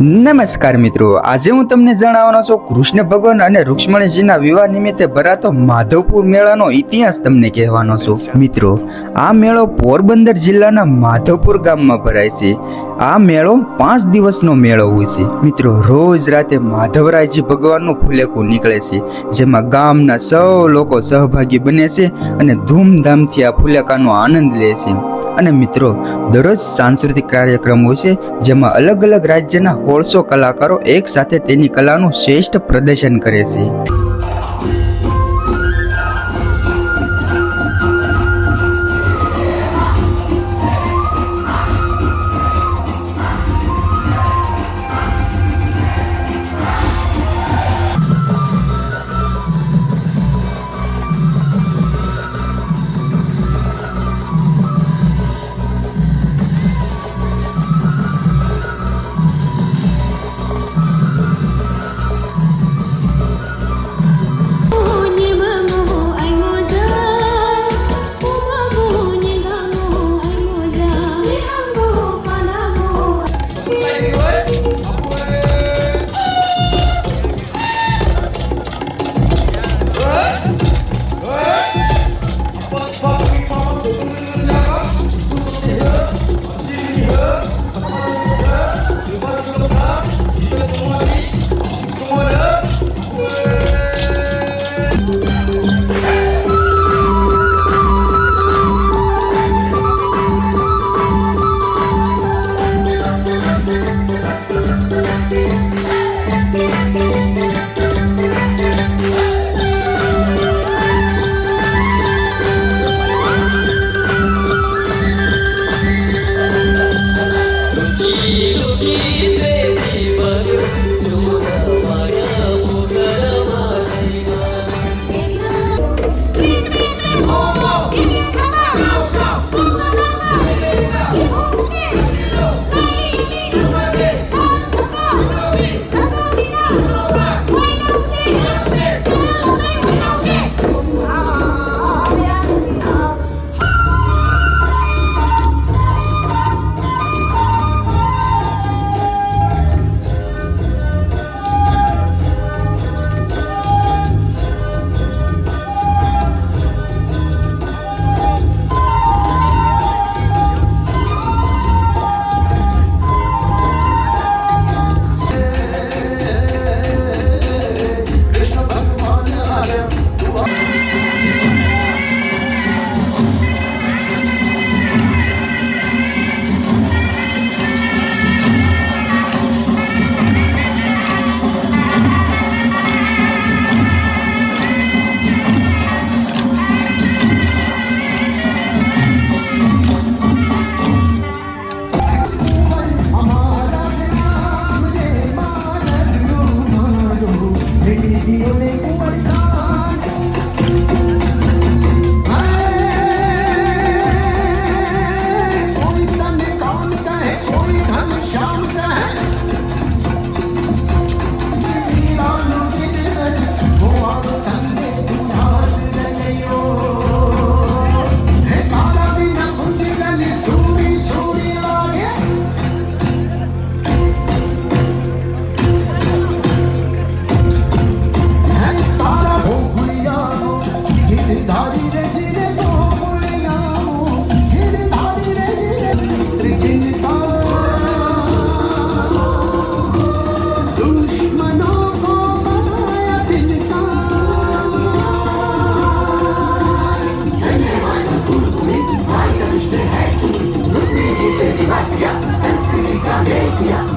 નમસ્કાર મિત્રો, આજે હું તમને જણાવવાનો છું, કૃષ્ણ ભગવાન અને રૂક્ષ્મણીજીના વિવાહ નિમિત્તે ભરાતો માધવપુર મેળાનો ઇતિહાસ તમને કહેવાનો છું. મિત્રો, આ મેળો પોરબંદર જિલ્લાના માધવપુર ગામમાં ભરાય છે. આ મેળો પાંચ દિવસનો મેળો હોય છે. મિત્રો, રોજ રાતે માધવરાયજી ભગવાનનું ફુલેકું નીકળે છે, જેમાં ગામના સૌ લોકો સહભાગી બને છે અને ધૂમધામથી આ ફુલેકાનો આનંદ લે છે. અને મિત્રો, દરરોજ સાંસ્કૃતિક કાર્યક્રમ છે, જેમાં અલગ અલગ રાજ્યના હોળસો કલાકારો એકસાથે તેની કલાનું શ્રેષ્ઠ પ્રદર્શન કરે છે. 两。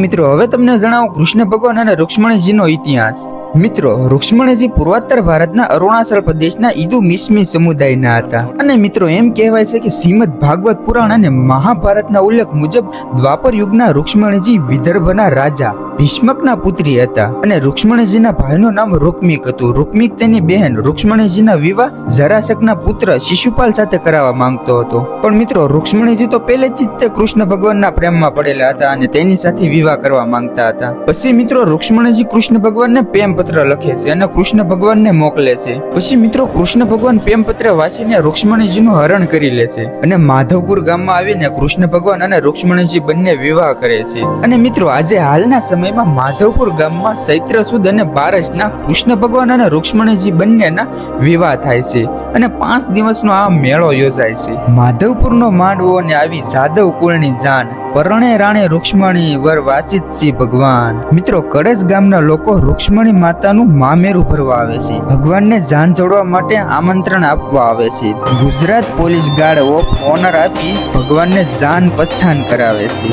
મિત્રો હવે તમને જણાવો કૃષ્ણ ભગવાન અને રૂક્ષ્મણીજીનો ઇતિહાસ. મિત્રો, રૂક્ષ્મણીજી પૂર્વોત્તર ભારતના અરુણાચલ પ્રદેશના ઈદુ મિસ્મી સમુદાયના હતા. અને મિત્રો, એમ કહેવાય છે કે શ્રીમદ ભાગવત પુરાણ અને મહાભારતના ઉલ્લેખ મુજબ દ્વાપર યુગના રૂક્ષ્મણીજી વિદર્ભના રાજા ભીષ્મકના પુત્રી હતા. અને રુક્ષ્મણીજીના ભાઈનું નામ રૂકમિક હતું. રૂકમિક તેની બહેન રુક્ષ્મણીજીના વિવાહ જરાસકના પુત્ર શિશુપાલ સાથે કરાવવા માંગતો હતો. પણ મિત્રો, રુક્ષ્મણીજી તો પહેલેથી જ તે કૃષ્ણ ભગવાનના પ્રેમમાં પડેલા હતા અને તેની સાથે વિવાહ કરવા માંગતા હતા. પછી મિત્રો, રુક્ષ્મણીજી કૃષ્ણ ભગવાનને પ્રેમ પત્ર લખે છે અને કૃષ્ણ ભગવાનને મોકલે છે. પછી મિત્રો, કૃષ્ણ ભગવાન પ્રેમ પત્ર વાંચીને રૂક્ષ્મણીજીનું હરણ કરી લે છે અને માધવપુર ગામમાં આવીને કૃષ્ણ ભગવાન અને રૂક્ષ્મણીજી બંને વિવાહ કરે છે. અને મિત્રો, આજે હાલના સમયમાં માધવપુર ગામમાં ચૈત્ર સુદ અને બારસના કૃષ્ણ ભગવાન અને રૂક્ષ્મણીજી બંનેના વિવાહ થાય છે અને પાંચ દિવસનો આ મેળો યોજાય છે. માધવપુરનો માંડવો અને આવી જાદવ કુળની જાન પરણે રાણે રૂક્ષ્મણી વર વાસિત ભગવાન. મિત્રો કડેજ ગામના લોકો રૂક્ષ્મણી માતાનું મામેરું ભરવા આવે છે. ભગવાનને જાન જોડવા માટે આમંત્રણ આપવા આવે છે. Gujarat police guard of honour આપી ભગવાનને જાન પ્રસ્થાન કરાવે છે.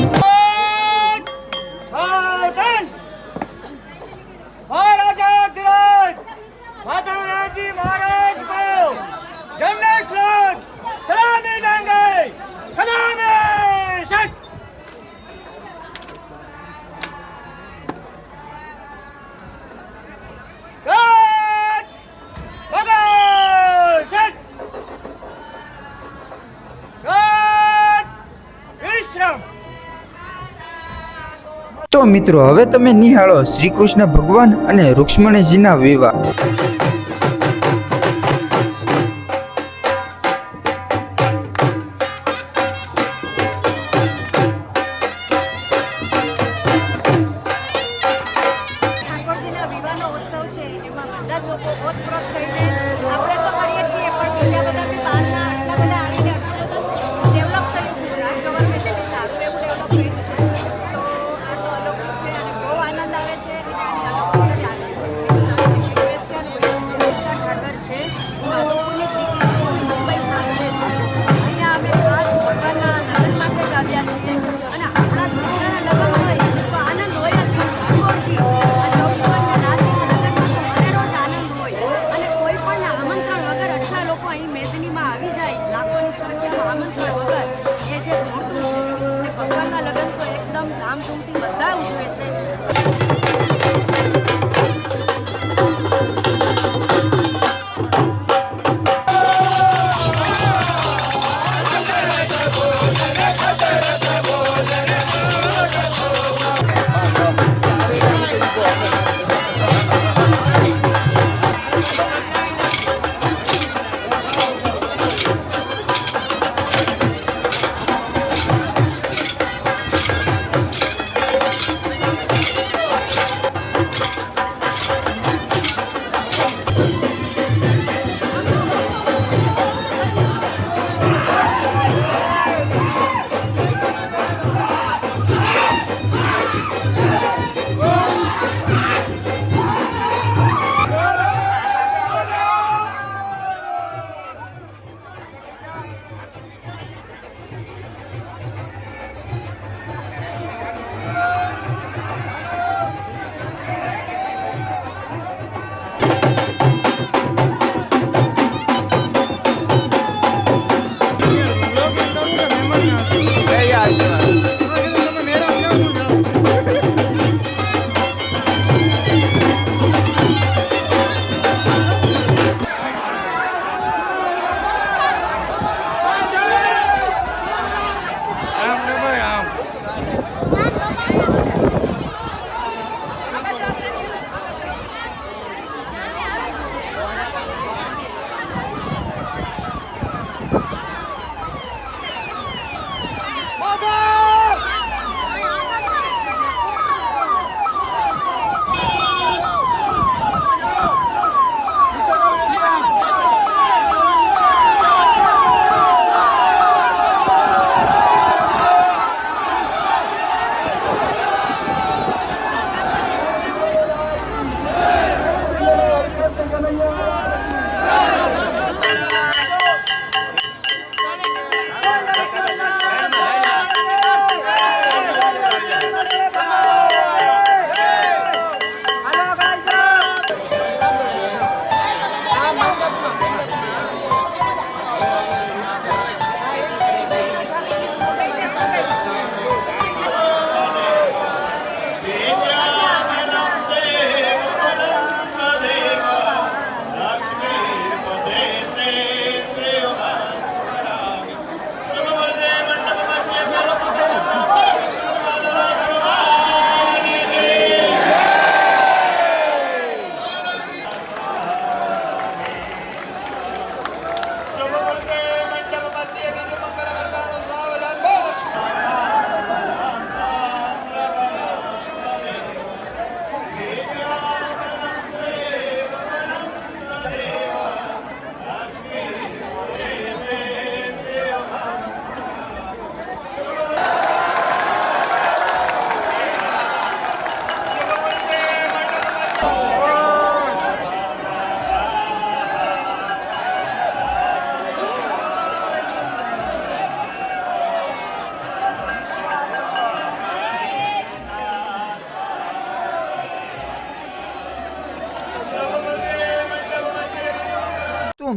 તો મિત્રો હવે તમે નિહાળો શ્રી કૃષ્ણ ભગવાન અને રૂક્ષ્મણીજીના વિવાહ. ઠાકોરજીના વિવાહનો ઉત્સવ છે એમાં બધા લોકો ઓતપ્રોત થઈને આપણે તો કરીએ છીએ પણ બીજા બધા બી બહારના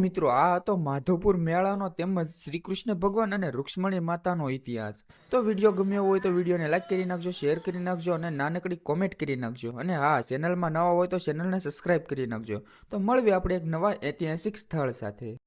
મિત્રો, આ હતો માધવપુર મેળાનો તેમજ શ્રી કૃષ્ણ ભગવાન અને રૂક્ષ્મણી માતાનો ઇતિહાસ. તો વીડિયો ગમ્યો હોય તો વિડીયોને લાઇક કરી નાખજો શેર કરી નાખજો અને નાનકડી કોમેન્ટ કરી નાખજો. અને હા ચેનલમાં નવા હોય તો ચેનલને સબસ્ક્રાઇબ કરી નાખજો. તો મળવી આપણે એક નવા ઐતિહાસિક સ્થળ સાથે.